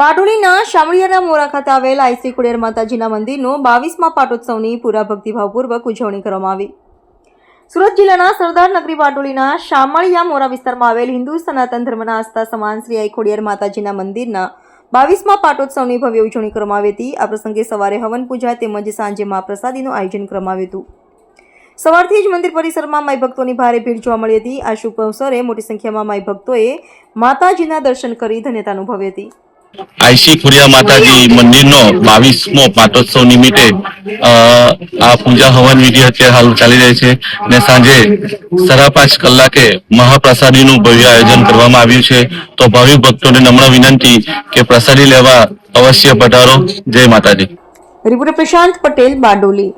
બારડોલીના શામળિયાના મોરા ખાતે આવેલ આઈસી કુડેર માતાજીના મંદિરનો બાવીસમાં પાટોત્સવની પૂરા ભક્તિભાવપૂર્વક ઉજવણી કરવામાં આવી. સુરત જિલ્લાના સરદાર નગરી બારડોલીના શામળિયા મોરા વિસ્તારમાં આવેલ હિન્દુ સનાતન ધર્મના આસ્થા સમાન શ્રી આઈ ખોડિયાર માતાજીના મંદિરના બાવીસમાં પાટોત્સવની ભવ્ય ઉજવણી કરવામાં આવી હતી. આ પ્રસંગે સવારે હવન પૂજા તેમજ સાંજે મહાપ્રસાદીનું આયોજન કરવામાં આવ્યું હતું. સવારથી જ મંદિર પરિસરમાં માઈ ભક્તોની ભારે ભીડ જોવા મળી હતી. આ શુભ અવસરે મોટી સંખ્યામાં માઈ ભક્તોએ માતાજીના દર્શન કરી ધન્યતા અનુભવી હતી. આઈસી ખુરિયા માતાજી મંદિરનો બાવીસમો પાટોત્સવ નિમિત્તે આ પૂજા હવન વિધિ અત્યારે હાલ ચાલી રહી છે અને સાંજે સાડા પાંચ કલાકે મહાપ્રસાદીનું ભવ્ય આયોજન કરવામાં આવ્યું છે. તો ભાવિ ભક્તોને નમ્ર વિનંતી કે પ્રસાદી લેવા અવશ્ય પધારો. જય માતાજી. રિપોર્ટર પ્રશાંત પટેલ બારડોલી.